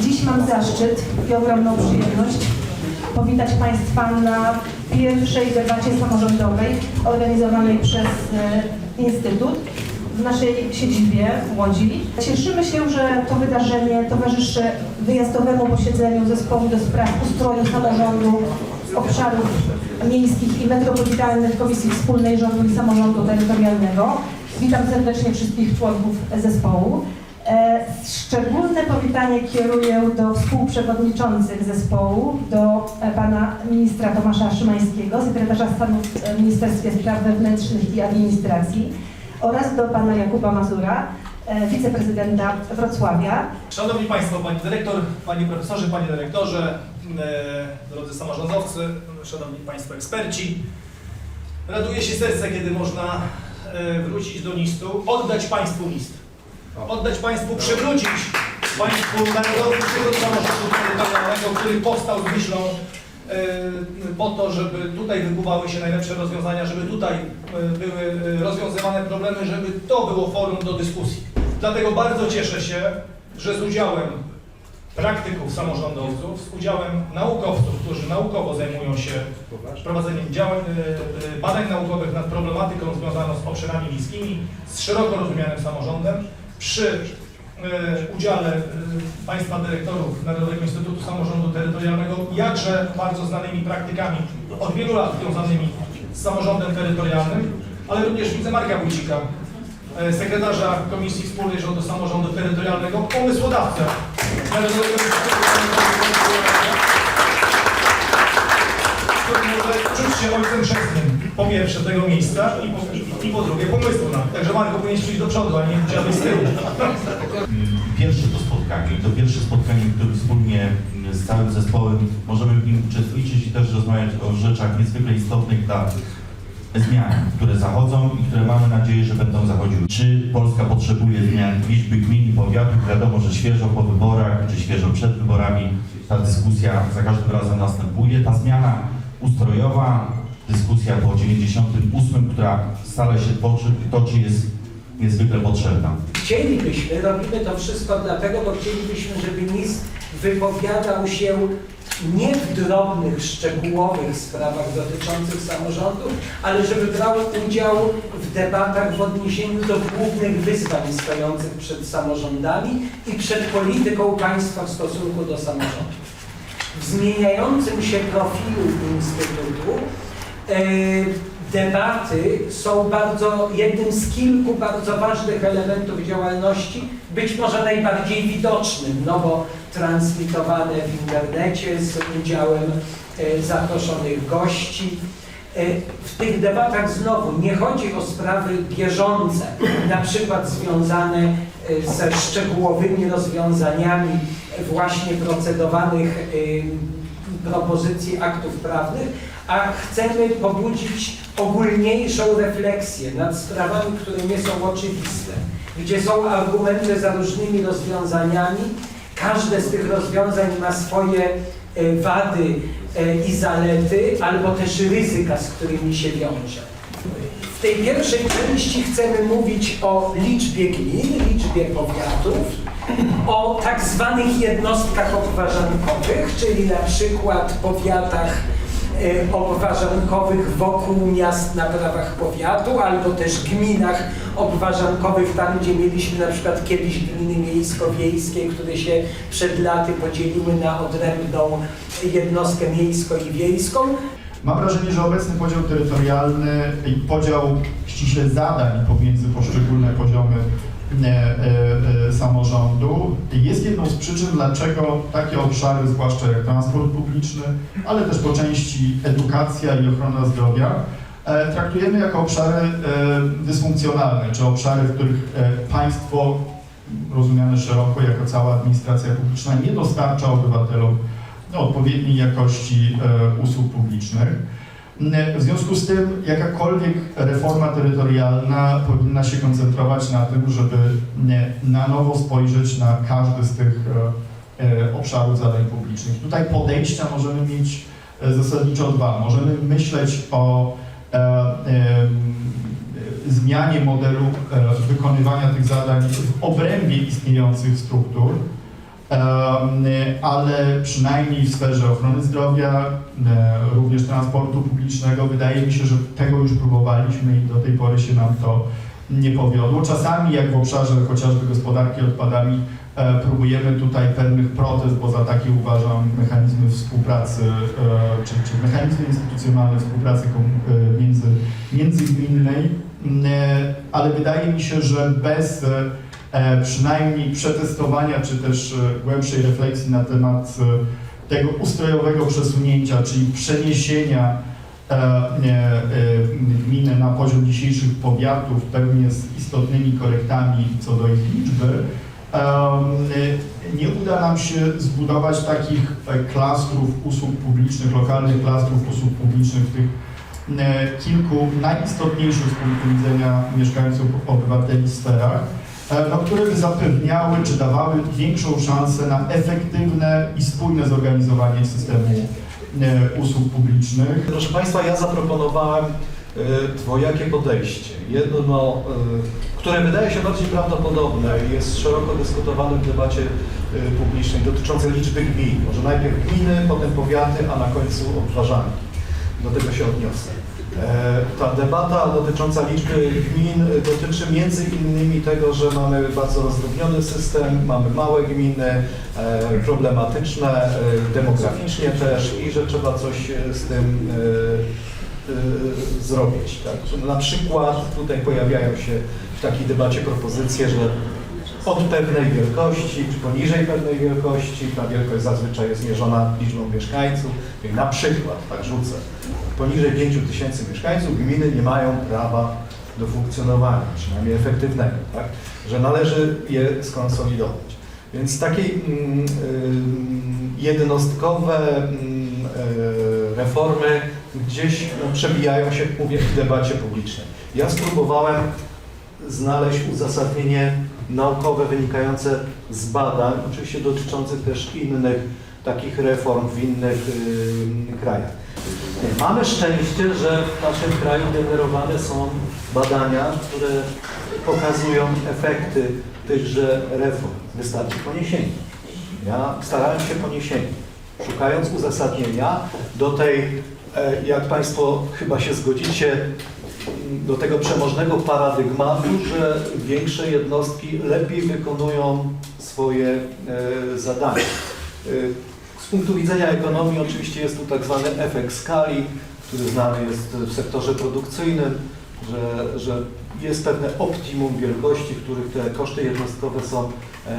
Dziś mam zaszczyt i ogromną przyjemność powitać Państwa na pierwszej debacie samorządowej organizowanej przez e, Instytut w naszej siedzibie w Łodzi. Cieszymy się, że to wydarzenie towarzyszy wyjazdowemu posiedzeniu Zespołu do Spraw Ustroju Samorządu Obszarów Miejskich i Metropolitalnych Komisji Wspólnej Rządu i Samorządu Terytorialnego. Witam serdecznie wszystkich członków zespołu. E, Szczególne powitanie kieruję do współprzewodniczących zespołu, do e, pana ministra Tomasza Szymańskiego, sekretarza stanu w Ministerstwie Spraw Wewnętrznych i Administracji oraz do pana Jakuba Mazura, e, wiceprezydenta Wrocławia. Szanowni Państwo, Pani Dyrektor, Panie Profesorze, Panie Dyrektorze, e, drodzy samorządowcy, Szanowni Państwo eksperci. Raduje się serce, kiedy można e, wrócić do listu, oddać Państwu list. Oddać Państwu, przywrócić Państwu Narodowy Instytut Samorządu Terytorialnego, który powstał z myślą e, po to, żeby tutaj wykuwały się najlepsze rozwiązania, żeby tutaj e, były e, rozwiązywane problemy, żeby to było forum do dyskusji. Dlatego bardzo cieszę się, że z udziałem praktyków samorządowców, z udziałem naukowców, którzy naukowo zajmują się prowadzeniem działań, badań naukowych nad problematyką związaną z obszarami miejskimi, z szeroko rozumianym samorządem, przy e, udziale e, Państwa dyrektorów Narodowego Instytutu Samorządu Terytorialnego, jakże bardzo znanymi praktykami od wielu lat związanymi z samorządem terytorialnym, ale również widzę Marka Wójcika, e, sekretarza Komisji Wspólnej Rządu Samorządu Terytorialnego, pomysłodawcę Narodowego Instytutu Samorządu Terytorialnego, który może czuć się ojcem chrzestnym, po pierwsze tego miejsca i po, i, i po drugie pomysłu na. Także Marko powinien przyjść do przodu, a nie dziadek z tyłu. Pierwsze to spotkanie to pierwsze spotkanie, w którym wspólnie z całym zespołem możemy w nim uczestniczyć i też rozmawiać o rzeczach niezwykle istotnych dla zmian, które zachodzą i które mamy nadzieję, że będą zachodziły. Czy Polska potrzebuje zmian liczby gmin i powiatów? Wiadomo, że świeżo po wyborach, czy świeżo przed wyborami ta dyskusja za każdym razem następuje. Ta zmiana ustrojowa, dyskusja po 98, która stale się toczy, toczy jest niezwykle potrzebna. Chcielibyśmy, robimy to wszystko dlatego, bo chcielibyśmy, żeby NIS wypowiadał się nie w drobnych, szczegółowych sprawach dotyczących samorządów, ale żeby brał udział w debatach w odniesieniu do głównych wyzwań stojących przed samorządami i przed polityką państwa w stosunku do samorządów. W zmieniającym się profilu Instytutu debaty są bardzo jednym z kilku bardzo ważnych elementów działalności, być może najbardziej widocznym, no bo transmitowane w internecie z udziałem e, zaproszonych gości. E, W tych debatach znowu nie chodzi o sprawy bieżące, na przykład związane e, ze szczegółowymi rozwiązaniami właśnie procedowanych e, propozycji aktów prawnych, a chcemy pobudzić ogólniejszą refleksję nad sprawami, które nie są oczywiste, gdzie są argumenty za różnymi rozwiązaniami. Każde z tych rozwiązań ma swoje e, wady e, i zalety, albo też ryzyka, z którymi się wiąże. W tej pierwszej części chcemy mówić o liczbie gmin, liczbie powiatów, o tak zwanych jednostkach obwarzankowych, czyli na przykład powiatach obwarzankowych wokół miast na prawach powiatu, albo też gminach obwarzankowych, tam gdzie mieliśmy na przykład kiedyś gminy miejsko-wiejskie, które się przed laty podzieliły na odrębną jednostkę miejsko i wiejską. Mam wrażenie, że obecny podział terytorialny i podział ściśle zadań pomiędzy poszczególne poziomy e, e, e, samorządu jest jedną z przyczyn, dlaczego takie obszary, zwłaszcza jak transport publiczny, ale też po części edukacja i ochrona zdrowia, e, traktujemy jako obszary e, dysfunkcjonalne, czy obszary, w których e, państwo, rozumiane szeroko jako cała administracja publiczna, nie dostarcza obywatelom odpowiedniej jakości e, usług publicznych. W związku z tym jakakolwiek reforma terytorialna powinna się koncentrować na tym, żeby na nowo spojrzeć na każdy z tych e, e, obszarów zadań publicznych. Tutaj podejścia możemy mieć e, zasadniczo dwa. Możemy myśleć o zmianie modelu wykonywania tych zadań w obrębie istniejących struktur, ale przynajmniej w sferze ochrony zdrowia, również transportu publicznego, wydaje mi się, że tego już próbowaliśmy i do tej pory się nam to nie powiodło. Czasami, jak w obszarze chociażby gospodarki odpadami, próbujemy tutaj pewnych protest, bo za takie uważam mechanizmy współpracy, e, czy, czy mechanizmy instytucjonalne współpracy e, między, międzygminnej, e, ale wydaje mi się, że bez przynajmniej przetestowania, czy też e, głębszej refleksji na temat e, tego ustrojowego przesunięcia, czyli przeniesienia e, e, e, gminy na poziom dzisiejszych powiatów, pewnie z istotnymi korektami co do ich liczby, e, nie uda nam się zbudować takich e, klastrów usług publicznych, lokalnych klastrów usług publicznych tych e, kilku najistotniejszych z punktu widzenia mieszkańców, obywateli sferach, e, no, które by zapewniały czy dawały większą szansę na efektywne i spójne zorganizowanie systemu e, usług publicznych. Proszę Państwa, ja zaproponowałem e, dwojakie podejście. Jedno, e, które wydaje się bardziej prawdopodobne i jest szeroko dyskutowane w debacie e, publicznej dotyczącej liczby gmin. Może najpierw gminy, potem powiaty, a na końcu obwarzanki. Do tego się odniosę. E, Ta debata dotycząca liczby gmin dotyczy między innymi tego, że mamy bardzo rozdrobniony system, mamy małe gminy, e, problematyczne e, demograficznie też i że trzeba coś z tym zrobić. Tak? Na przykład tutaj pojawiają się w takiej debacie propozycje, że od pewnej wielkości, czy poniżej pewnej wielkości, ta wielkość zazwyczaj jest mierzona liczbą mieszkańców. Na przykład, tak rzucę, poniżej 5 tysięcy mieszkańców gminy nie mają prawa do funkcjonowania, przynajmniej efektywnego, tak? że należy je skonsolidować. Więc takie mm, ym, jednostkowe mm, y, reformy gdzieś no, przebijają się, mówię, w debacie publicznej. Ja spróbowałem znaleźć uzasadnienie naukowe wynikające z badań, oczywiście dotyczących też innych takich reform w innych y, krajach. Mamy szczęście, że w naszym kraju generowane są badania, które pokazują efekty tychże reform. Wystarczy poniesienie. Ja starałem się poniesienie, szukając uzasadnienia do tej, e, jak Państwo chyba się zgodzicie, do tego przemożnego paradygmatu, że większe jednostki lepiej wykonują swoje e, zadania. Z punktu widzenia ekonomii oczywiście jest tu tak zwany efekt skali, który znany jest w sektorze produkcyjnym, że, że jest pewne optimum wielkości, w których te koszty jednostkowe są e,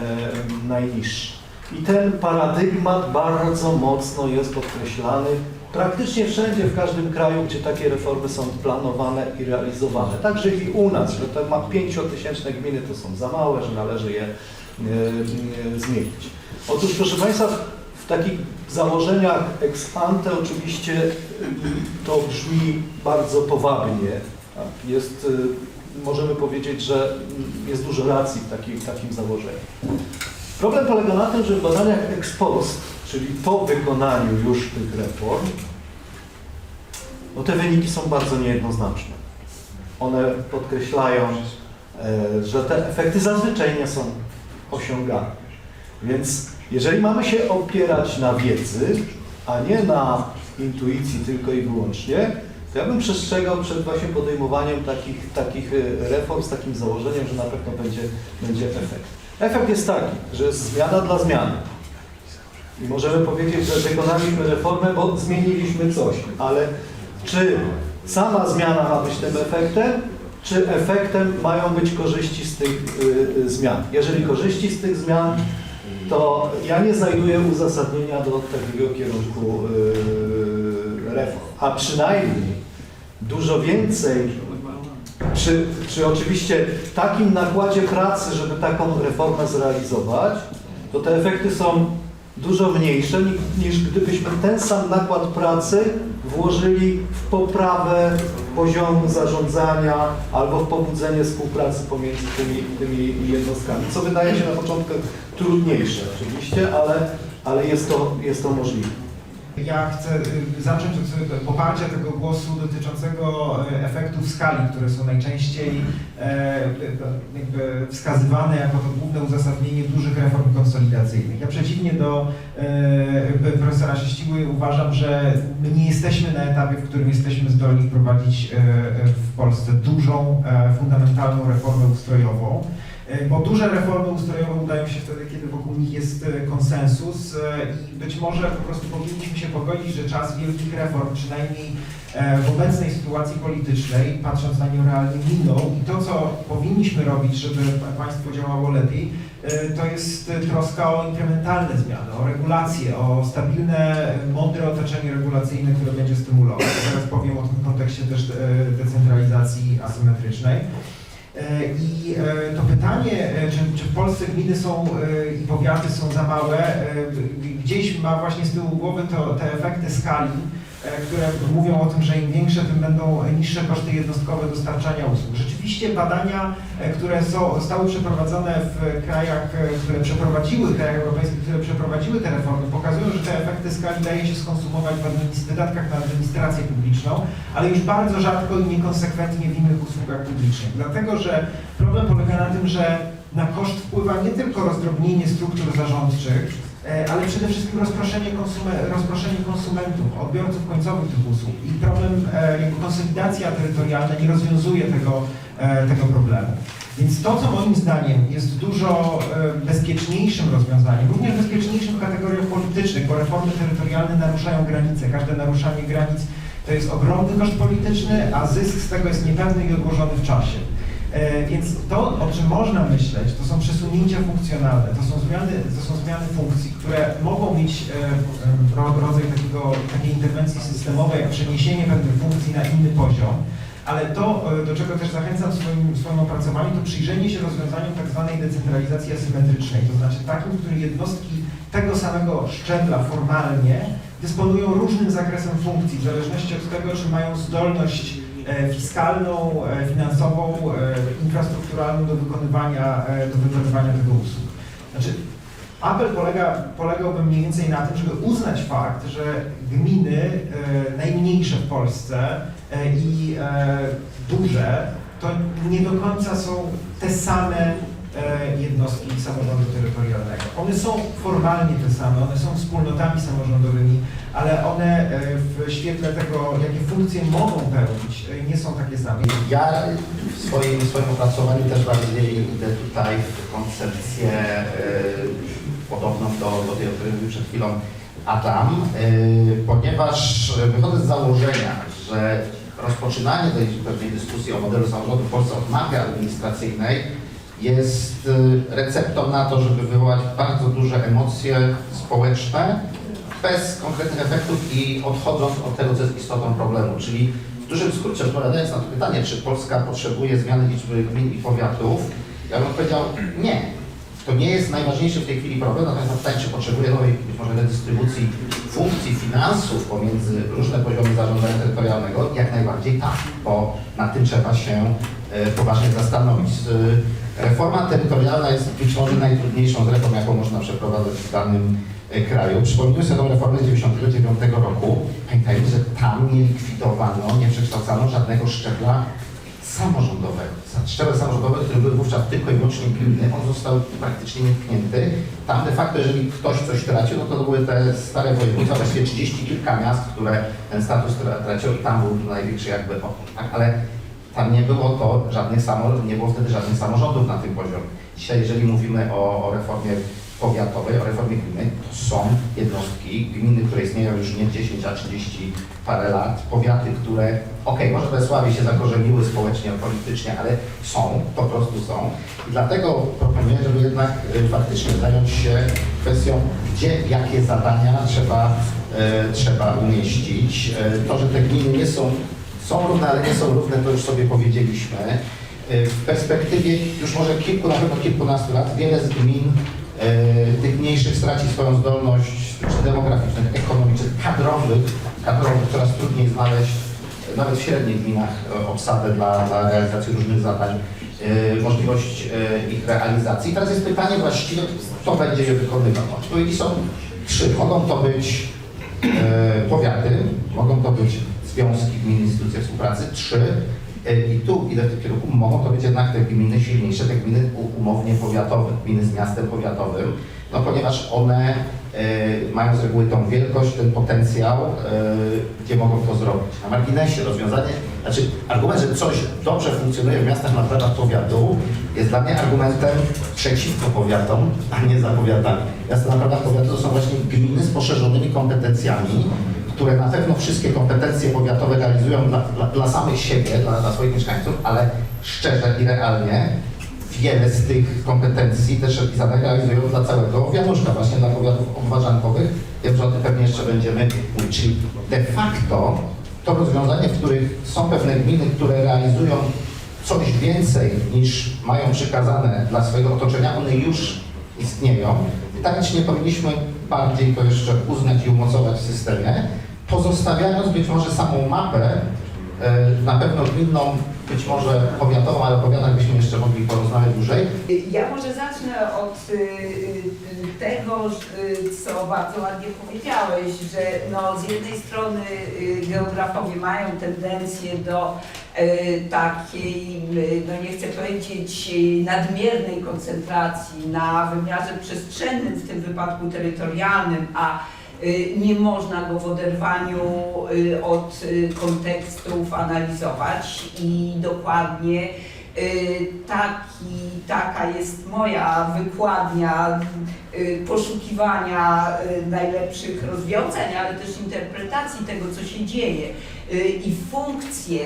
najniższe. I ten paradygmat bardzo mocno jest podkreślany praktycznie wszędzie, w każdym kraju, gdzie takie reformy są planowane i realizowane. Także i u nas, że te pięciotysięczne gminy to są za małe, że należy je e, e, zmienić. Otóż proszę Państwa, takich założeniach ex ante oczywiście y, to brzmi bardzo powabnie. Tak? Jest, y, możemy powiedzieć, że y, jest dużo racji w takim, takim założeniu. Problem polega na tym, że w badaniach ex post, czyli po wykonaniu już tych reform, no te wyniki są bardzo niejednoznaczne. One podkreślają, e, że te efekty zazwyczaj nie są osiągane. Więc jeżeli mamy się opierać na wiedzy, a nie na intuicji tylko i wyłącznie, to ja bym przestrzegał przed właśnie podejmowaniem takich, takich e, reform z takim założeniem, że na pewno będzie, będzie efekt. Efekt jest taki, że jest zmiana dla zmiany. I możemy powiedzieć, że wykonaliśmy reformę, bo zmieniliśmy coś, ale czy sama zmiana ma być tym efektem, czy efektem mają być korzyści z tych y, y, zmian? Jeżeli korzyści z tych zmian, to ja nie znajduję uzasadnienia do takiego kierunku y, reform. A przynajmniej dużo więcej przy, oczywiście takim nakładzie pracy, żeby taką reformę zrealizować, to te efekty są dużo mniejsze niż gdybyśmy ten sam nakład pracy włożyli w poprawę poziomu zarządzania albo w pobudzenie współpracy pomiędzy tymi, tymi jednostkami, co wydaje się na początku trudniejsze oczywiście, ale, ale jest, to, jest to możliwe. Ja chcę y, zacząć od y, poparcia tego głosu dotyczącego y, efektów skali, które są najczęściej e, wskazywane jako to główne uzasadnienie dużych reform konsolidacyjnych. Ja przeciwnie do e, profesora Sześciły uważam, że my nie jesteśmy na etapie, w którym jesteśmy zdolni prowadzić e, w Polsce dużą, fundamentalną reformę ustrojową. E, Bo duże reformy ustrojowe udają się wtedy, kiedy wokół nich jest e, konsensus e, i być może po prostu powinniśmy się pogodzić, że czas wielkich reform, przynajmniej w obecnej sytuacji politycznej, patrząc na nią realnie, minął i to, co powinniśmy robić, żeby państwo działało lepiej, to jest troska o inkrementalne zmiany, o regulacje, o stabilne, mądre otoczenie regulacyjne, które będzie stymulować. Teraz powiem o tym kontekście też decentralizacji asymetrycznej. E, I e, to pytanie, e, czy, czy w Polsce gminy są i powiaty są za małe, gdzieś ma właśnie z tyłu głowy to, te efekty skali, które mówią o tym, że im większe, tym będą niższe koszty jednostkowe dostarczania usług. Rzeczywiście badania, e, które zostały przeprowadzone w krajach, e, które przeprowadziły, krajach europejskich, które przeprowadziły te reformy, pokazują, że te efekty skali daje się skonsumować w wydatkach na administrację publiczną, ale już bardzo rzadko i niekonsekwentnie w innych usługach publicznych. Dlatego, że problem polega na tym, że na koszt wpływa nie tylko rozdrobnienie struktur zarządczych, e, ale przede wszystkim rozproszenie, rozproszenie konsumentów, odbiorców końcowych tych usług. I problem, e, jakby konsolidacja terytorialna nie rozwiązuje tego, e, tego problemu. Więc to, co moim zdaniem jest dużo e, bezpieczniejszym rozwiązaniem, również bezpieczniejszym w kategoriach politycznych, bo reformy terytorialne naruszają granice. Każde naruszanie granic to jest ogromny koszt polityczny, a zysk z tego jest niepewny i odłożony w czasie. E, Więc to, o czym można myśleć, to są przesunięcia funkcjonalne, to są zmiany, to są zmiany funkcji, które mogą mieć e, e, ro- rodzaj takiego, takiej interwencji systemowej, jak przeniesienie pewnych funkcji na inny poziom, ale to, do czego też zachęcam w swoim, swoim opracowaniu, to przyjrzenie się rozwiązaniom tak zwanej decentralizacji asymetrycznej, to znaczy takim, w którym jednostki tego samego szczebla formalnie dysponują różnym zakresem funkcji, w zależności od tego, czy mają zdolność fiskalną, e, finansową, e, infrastrukturalną do wykonywania, e, do wykonywania tego usług. Znaczy, apel polega, polegałby mniej więcej na tym, żeby uznać fakt, że gminy e, najmniejsze w Polsce e, i e, duże, to nie do końca są te same e, jednostki samorządu terytorialnego. One są formalnie te same, one są wspólnotami samorządowymi, ale one e, w świetle tego, jakie funkcje mogą pełnić, e, nie są takie same. Ja w swoim, swoim opracowaniu też bardziej idę tutaj w koncepcję podobną do, do tej, o której mówił przed chwilą Adam, y, ponieważ wychodzę z założenia, że rozpoczynanie tej pewnej dyskusji o modelu samorządu w Polsce od mafii administracyjnej jest y, receptą na to, żeby wywołać bardzo duże emocje społeczne, bez konkretnych efektów i odchodząc od tego, co jest istotą problemu, czyli w dużym skrócie odpowiadając na to pytanie, czy Polska potrzebuje zmiany liczby gmin i powiatów, ja bym odpowiedział nie. To nie jest najważniejszy w tej chwili problem, natomiast na pytanie, czy potrzebuje nowej być może redystrybucji funkcji, finansów pomiędzy różne poziomy zarządzania terytorialnego, jak najbardziej tak, bo nad tym trzeba się e, poważnie zastanowić. Reforma terytorialna jest być może najtrudniejszą z reform, jaką można przeprowadzać w danym e, kraju. Przypomnijmy sobie tą reformę z 1999 roku. Pamiętajmy, że tam nie likwidowano, nie przekształcano żadnego szczebla samorządowego. Szczebel samorządowy, który był wówczas tylko i wyłącznie gminny, on został praktycznie nietknięty. Tam de facto, jeżeli ktoś coś tracił, no to, były te stare województwa, właściwie 30 kilka miast, które ten status tra- traciło i tam był największy jakby opór, tak? Ale tam nie było to żadnych samorządów, nie było wtedy żadnych samorządów na tym poziomie. Dzisiaj, jeżeli mówimy o, o reformie powiatowej, o reformie gminy, to są jednostki, gminy, które istnieją już nie 10, a 30 parę lat, powiaty, które, okej, może we sławie się zakorzeniły społecznie, politycznie, ale są, po prostu są. I dlatego proponuję, żeby jednak y, faktycznie zająć się kwestią, gdzie, jakie zadania trzeba, e, trzeba umieścić. E, to, że te gminy nie są, są równe, ale nie są równe, to już sobie powiedzieliśmy. E, w perspektywie już może kilku, na pewno kilkunastu lat, wiele z gmin e, tych mniejszych straci swoją zdolność czy demograficznych, ekonomicznych, kadrowych, kadrowych coraz trudniej znaleźć e, nawet w średnich gminach obsadę dla, dla realizacji różnych zadań, możliwość ich realizacji. Teraz jest pytanie właściwie, kto będzie je wykonywał. Odpowiedzi są trzy. Mogą to być powiaty, mogą to być związki gmin, instytucje współpracy. Trzy, e, i tu idę w tym kierunku, mogą to być jednak te gminy silniejsze, te gminy umownie powiatowe, gminy z miastem powiatowym, no ponieważ one e, mają z reguły tą wielkość, ten potencjał, e, gdzie mogą to zrobić. Na marginesie rozwiązanie, znaczy argument, że coś dobrze funkcjonuje w miastach na prawach powiatu jest dla mnie argumentem przeciwko powiatom, a nie za powiatami. Miasta na prawach powiatu to są właśnie gminy z poszerzonymi kompetencjami, które na pewno wszystkie kompetencje powiatowe realizują dla, dla, dla samych siebie, dla, dla swoich mieszkańców, ale szczerze i realnie wiele z tych kompetencji też i zadań realizują dla całego wianuszka, właśnie dla powiatów obwarzankowych. Wiem, że o tym pewnie jeszcze będziemy mówić. Czyli de facto to rozwiązanie, w których są pewne gminy, które realizują coś więcej niż mają przykazane dla swojego otoczenia, one już istnieją. Pytanie, czy nie powinniśmy bardziej to jeszcze uznać i umocować w systemie, pozostawiając być może samą mapę, e, na pewno gminną, być może powiatową, ale o powiatach byśmy jeszcze mogli porozmawiać dłużej, Ja może zacznę od y, y, tego, y, co bardzo ładnie powiedziałeś, że no, z jednej strony geografowie mają tendencję do takiej, no nie chcę powiedzieć, nadmiernej koncentracji na wymiarze przestrzennym, w tym wypadku terytorialnym, a nie można go w oderwaniu y, od y, kontekstów analizować i dokładnie Y, Taki, taka jest moja wykładnia y, poszukiwania y, najlepszych rozwiązań, ale też interpretacji tego, co się dzieje y, i funkcje,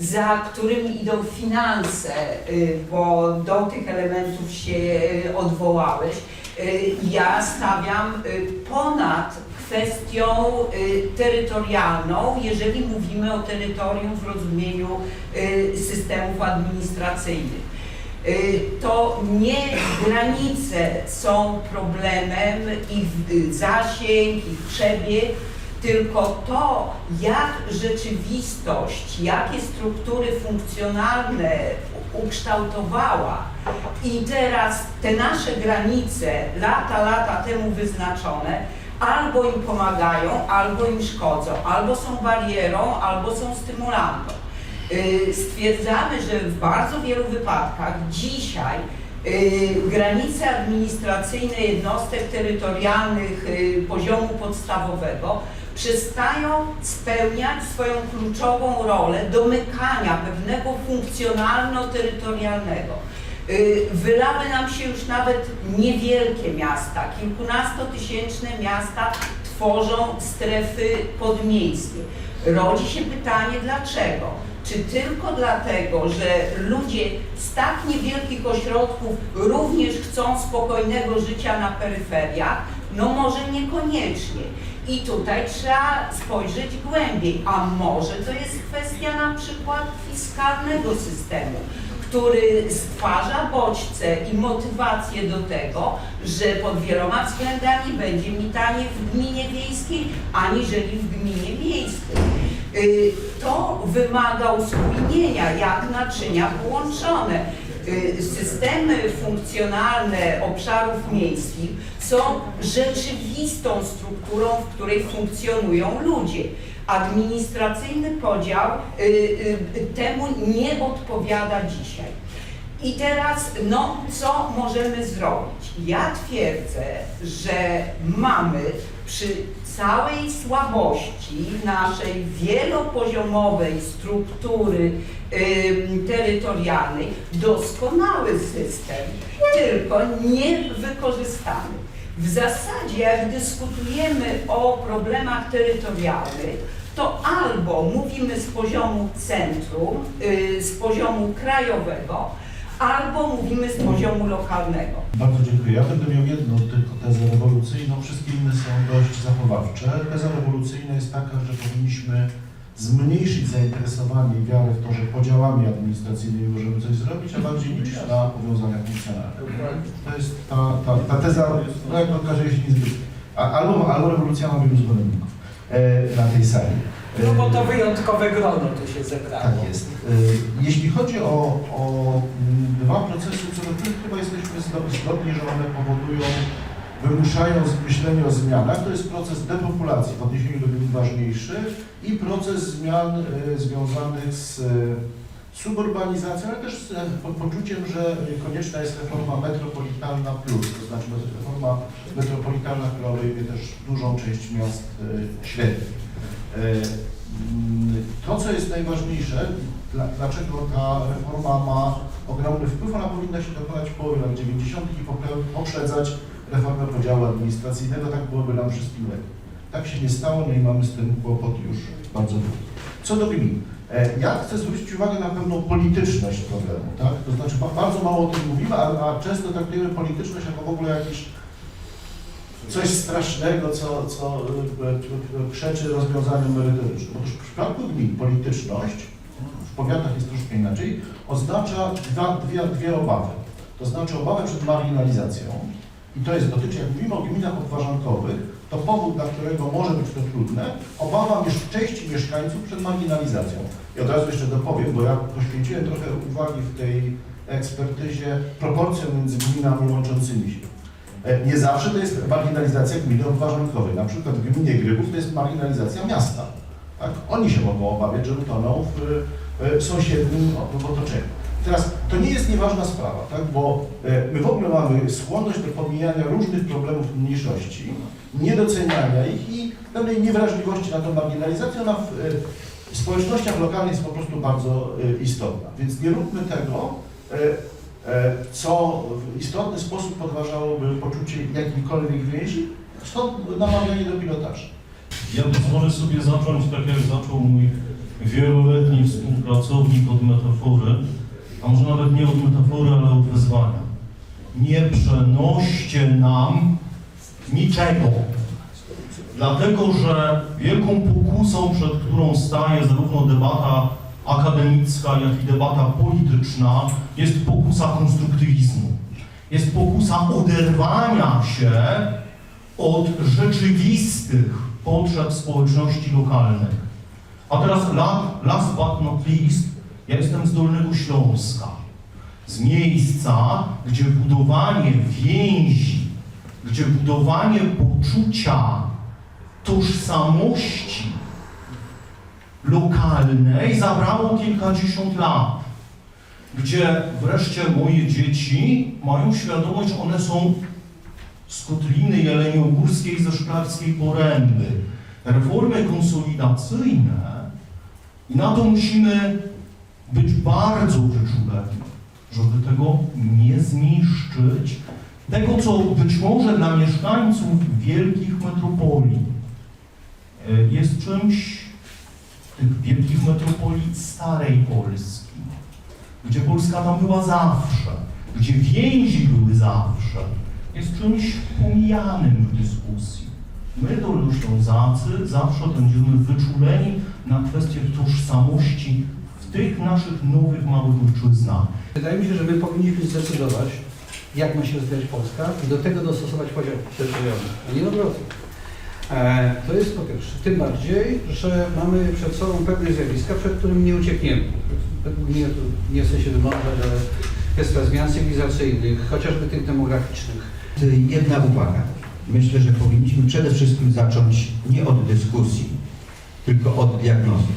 za którymi idą finanse, y, bo do tych elementów się y, odwołałeś. Y, Ja stawiam y, ponad kwestią y, terytorialną, jeżeli mówimy o terytorium w rozumieniu y, systemów administracyjnych. Y, To nie granice są problemem, ich zasięg, ich przebieg, tylko to, jak rzeczywistość, jakie struktury funkcjonalne ukształtowała i teraz te nasze granice, lata, lata temu wyznaczone, albo im pomagają, albo im szkodzą, albo są barierą, albo są stymulantą. Y, Stwierdzamy, że w bardzo wielu wypadkach dzisiaj y, granice administracyjne jednostek terytorialnych y, poziomu podstawowego przestają spełniać swoją kluczową rolę domykania pewnego funkcjonalno-terytorialnego. Y, Wylały nam się już nawet niewielkie miasta, kilkunastotysięczne miasta tworzą strefy podmiejskie. Rodzi się pytanie dlaczego? Czy tylko dlatego, że ludzie z tak niewielkich ośrodków również chcą spokojnego życia na peryferiach? No może niekoniecznie. I tutaj trzeba spojrzeć głębiej, a może to jest kwestia na przykład fiskalnego systemu, który stwarza bodźce i motywację do tego, że pod wieloma względami będzie mi taniej w gminie wiejskiej, aniżeli w gminie miejskiej. Y, To wymaga uspójnienia, jak naczynia połączone. Y, Systemy funkcjonalne obszarów miejskich są rzeczywistą strukturą, w której funkcjonują ludzie. Administracyjny podział y, y, temu nie odpowiada dzisiaj. I teraz, no, co możemy zrobić? Ja twierdzę, że mamy przy całej słabości naszej wielopoziomowej struktury ym, terytorialnej doskonały system, tylko niewykorzystany. W zasadzie, jak dyskutujemy o problemach terytorialnych, to albo mówimy z poziomu centrum, y, z poziomu krajowego, albo mówimy z poziomu lokalnego. Bardzo dziękuję. Ja będę miał jedną tylko tezę rewolucyjną, wszystkie inne są dość zachowawcze. Teza rewolucyjna jest taka, że powinniśmy zmniejszyć zainteresowanie i wiarę w to, że podziałami administracyjnymi możemy coś zrobić, a bardziej liczyć na powiązania funkcjonalne. To jest ta, ta, ta teza, no jak okazuje się, niezbyt. Albo, albo rewolucja ma wielu zwolenników e, na tej sali. No bo to wyjątkowe grono tu się zebrało. tak jest. Y, Jeśli chodzi o, o mm, dwa procesy, co do których chyba jesteśmy zgodni, że one powodują wymuszając myślenie o zmianach, to jest proces depopulacji w odniesieniu do gmin ważniejszy i proces zmian e, związanych z e, suburbanizacją, ale też z e, po- poczuciem, że konieczna jest reforma metropolitalna plus, to znaczy reforma metropolitalna, która obejmie też dużą część miast średnich. E, To, co jest najważniejsze, dla- dlaczego ta reforma ma ogromny wpływ, ona powinna się dokonać w połowie lat 90. i poprzedzać reformę podziału administracyjnego, tak byłoby nam wszystkim lepiej. Tak się nie stało, no i mamy z tym kłopot już bardzo długi. Co do gmin, e, ja chcę zwrócić uwagę na pewną polityczność problemu, tak? To znaczy ba- bardzo mało o tym mówimy, a, a często traktujemy polityczność jako w ogóle jakiś coś strasznego, co, co y, przeczy rozwiązaniom merytorycznym. Otóż w przypadku gmin polityczność, w powiatach jest troszkę inaczej, oznacza dwa, dwie, dwie obawy. To znaczy obawę przed marginalizacją i to jest, dotyczy, jak mówimy o gminach obwarzankowych, to powód, dla którego może być to trudne, obawa części mieszkańców przed marginalizacją. I od razu jeszcze dopowiem, bo ja poświęciłem trochę uwagi w tej ekspertyzie proporcjom między gminami łączącymi się. E, Nie zawsze to jest marginalizacja gminy obwarzankowej. Na przykład w gminie Grybów to jest marginalizacja miasta. Tak? Oni się mogą obawiać, że utoną w e, sąsiednim w otoczeniu. Teraz to nie jest nieważna sprawa, tak? bo e, my w ogóle mamy skłonność do pomijania różnych problemów mniejszości, niedoceniania ich i pewnej niewrażliwości na tą marginalizację. Ona w e, społecznościach lokalnych jest po prostu bardzo istotna. Więc nie róbmy tego, co w istotny sposób podważałoby poczucie jakichkolwiek więzi, stąd namawianie do pilotażu. Ja pozwolę sobie zacząć tak, jak zaczął mój wieloletni współpracownik od metafory, a może nawet nie od metafory, ale od wyzwania. Nie przenoście nam niczego. Dlatego, że wielką pokusą, przed którą staje zarówno debata akademicka, jak i debata polityczna, jest pokusa konstruktywizmu. Jest pokusa oderwania się od rzeczywistych potrzeb społeczności lokalnych. A teraz la- last but not least, ja jestem z Dolnego Śląska. Z miejsca, gdzie budowanie więzi, gdzie budowanie poczucia tożsamości lokalnej zabrało kilkadziesiąt lat. Gdzie wreszcie moje dzieci mają świadomość, one są z Kotliny Jeleniogórskiej ze Szklarskiej Poręby. Reformy konsolidacyjne i na to musimy być bardzo wyczuleni, żeby tego nie zniszczyć. Tego, co być może dla mieszkańców wielkich metropolii e, jest czymś tych wielkich metropolii starej Polski, gdzie Polska tam była zawsze, gdzie więzi były zawsze, jest czymś pomijanym w dyskusji. My, Dolnoślązacy, zawsze będziemy wyczuleni na kwestię tożsamości w tych naszych nowych, małych ojczyznach. Wydaje mi się, że my powinniśmy zdecydować, jak ma się rozwijać Polska i do tego dostosować podział terytorialny, a nie odwrotnie. E, To jest po pierwsze. Tym bardziej, że mamy przed sobą pewne zjawiska, przed którymi nie uciekniemy. To nie chcę się wymądrzać, ale kwestia zmian cywilizacyjnych, chociażby tych demograficznych. Jedna uwaga. Myślę, że powinniśmy przede wszystkim zacząć nie od dyskusji, tylko od diagnozy.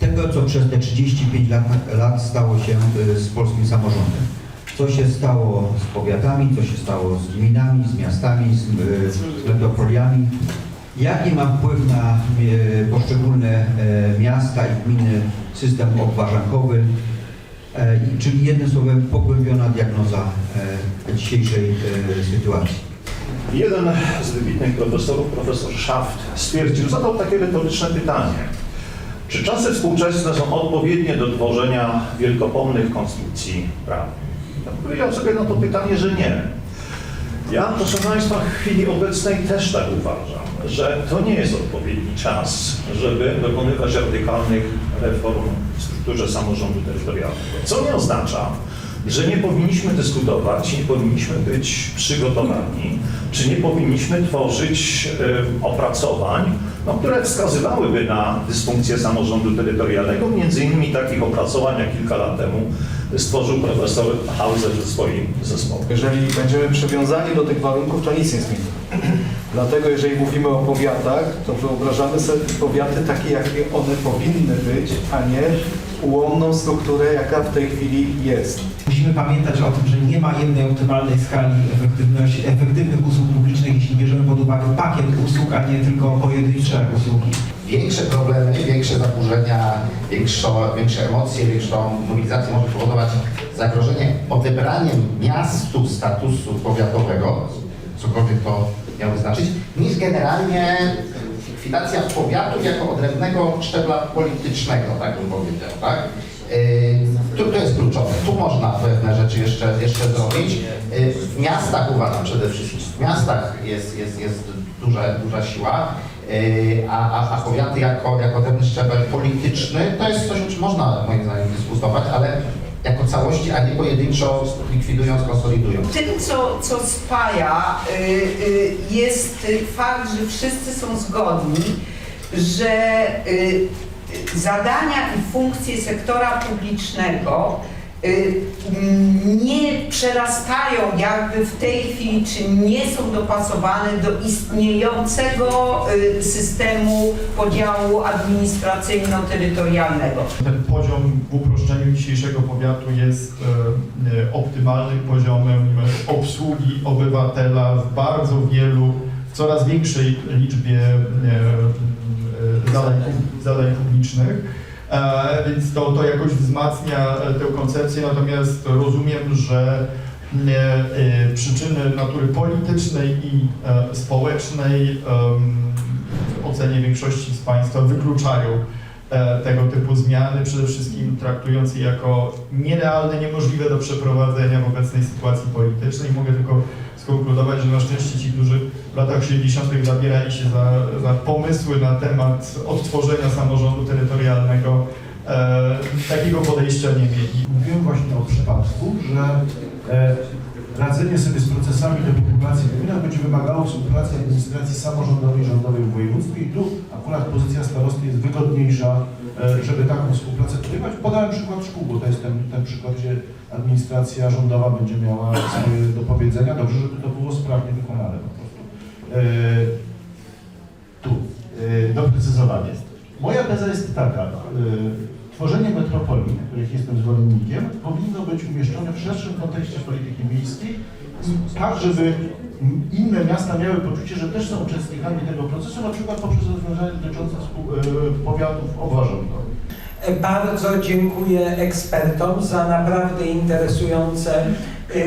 Tego, co przez te 35 lat, lat stało się y, z polskim samorządem. Co się stało z powiatami, co się stało z gminami, z miastami, z, y, z metropoliami. Jaki ma wpływ na y, poszczególne y, miasta i gminy system obwarzankowy, E, czyli jednym słowem pogłębiona diagnoza e, dzisiejszej e, sytuacji. Jeden z wybitnych profesorów, profesor Schaft, stwierdził, zadał takie retoryczne pytanie. Czy czasy współczesne są odpowiednie do tworzenia wielkopomnych konstrukcji prawnych? Ja powiedział sobie na to pytanie, że nie. Ja, proszę Państwa, w chwili obecnej też tak uważam, że to nie jest odpowiedni czas, żeby dokonywać radykalnych reform w strukturze samorządu terytorialnego. Co nie oznacza, że nie powinniśmy dyskutować, nie powinniśmy być przygotowani, czy nie powinniśmy tworzyć e, opracowań, no, które wskazywałyby na dysfunkcję samorządu terytorialnego, między innymi takich opracowań, jak kilka lat temu stworzył profesor Hauser ze swoim zespołem. Jeżeli będziemy przywiązani do tych warunków, to nic nie zmieni. Dlatego jeżeli mówimy o powiatach, to wyobrażamy sobie powiaty takie, jakie one powinny być, a nie ułomną strukturę, jaka w tej chwili jest. Musimy pamiętać o tym, że nie ma jednej optymalnej skali efektywności, efektywnych usług publicznych, jeśli bierzemy pod uwagę pakiet usług, a nie tylko pojedyncze usługi. Większe problemy, większe zaburzenia, większo, większe emocje, większą mobilizację może powodować zagrożenie odebraniem miastu statusu powiatowego, cokolwiek to miałoby znaczyć, niż generalnie likwidacja powiatu jako odrębnego szczebla politycznego, tak bym powiedział, tak? Yy, to jest kluczowe. Tu można pewne rzeczy jeszcze, jeszcze zrobić. Yy, W miastach uważam przede wszystkim, w miastach jest, jest, jest duża, duża siła, a, a, a powiaty jako, jako ten szczebel polityczny to jest coś, o czym można moim zdaniem dyskutować, ale jako całości, a nie pojedynczo likwidując, konsolidując. Tym, co, co spaja, y, y, jest fakt, że wszyscy są zgodni, że zadania i funkcje sektora publicznego nie przerastają jakby w tej chwili, czy nie są dopasowane do istniejącego y, systemu podziału administracyjno-terytorialnego. Ten poziom w uproszczeniu dzisiejszego powiatu jest e, e, optymalnym poziomem obsługi obywatela w bardzo wielu, w coraz większej liczbie e, zadań, zadań publicznych. E, Więc to, to jakoś wzmacnia e, tę koncepcję, natomiast rozumiem, że e, przyczyny natury politycznej i społecznej w ocenie większości z Państwa wykluczają tego typu zmiany, przede wszystkim traktując je jako nierealne, niemożliwe do przeprowadzenia w obecnej sytuacji politycznej. Mogę tylko skonkludować, że na szczęście ci, którzy w latach 80. zabierali się za, za pomysły na temat odtworzenia samorządu terytorialnego, e, takiego podejścia nie mieli. Mówiłem właśnie o przypadku, że e, radzenie sobie z procesami depopulacji w gminach będzie wymagało współpracy administracji samorządowej i rządowej w województwie i tu akurat pozycja starosty jest wygodniejsza, e, żeby taką współpracę podejmować. Podałem przykład szkół, bo to jest ten, ten przykład, gdzie administracja rządowa będzie miała do powiedzenia. Dobrze, żeby to było sprawnie wykonane tu, e, doprecyzowanie. Moja teza jest taka, e, tworzenie metropolii, których jestem zwolennikiem, powinno być umieszczone w szerszym kontekście polityki miejskiej i tak, żeby inne miasta miały poczucie, że też są uczestnikami tego procesu, na przykład poprzez rozwiązania dotyczące e, powiatów obwarządowych. Bardzo dziękuję ekspertom za naprawdę interesujące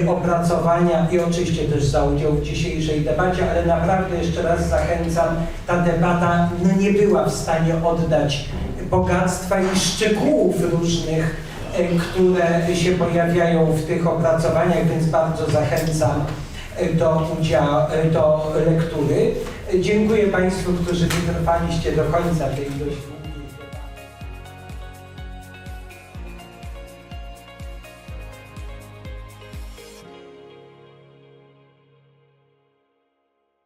opracowania i oczywiście też za udział w dzisiejszej debacie, ale naprawdę jeszcze raz zachęcam, ta debata no, nie była w stanie oddać bogactwa i szczegółów różnych, y, które się pojawiają w tych opracowaniach, więc bardzo zachęcam y, do udziału, y, do lektury. Dziękuję Państwu, którzy wytrwaliście do końca tej dość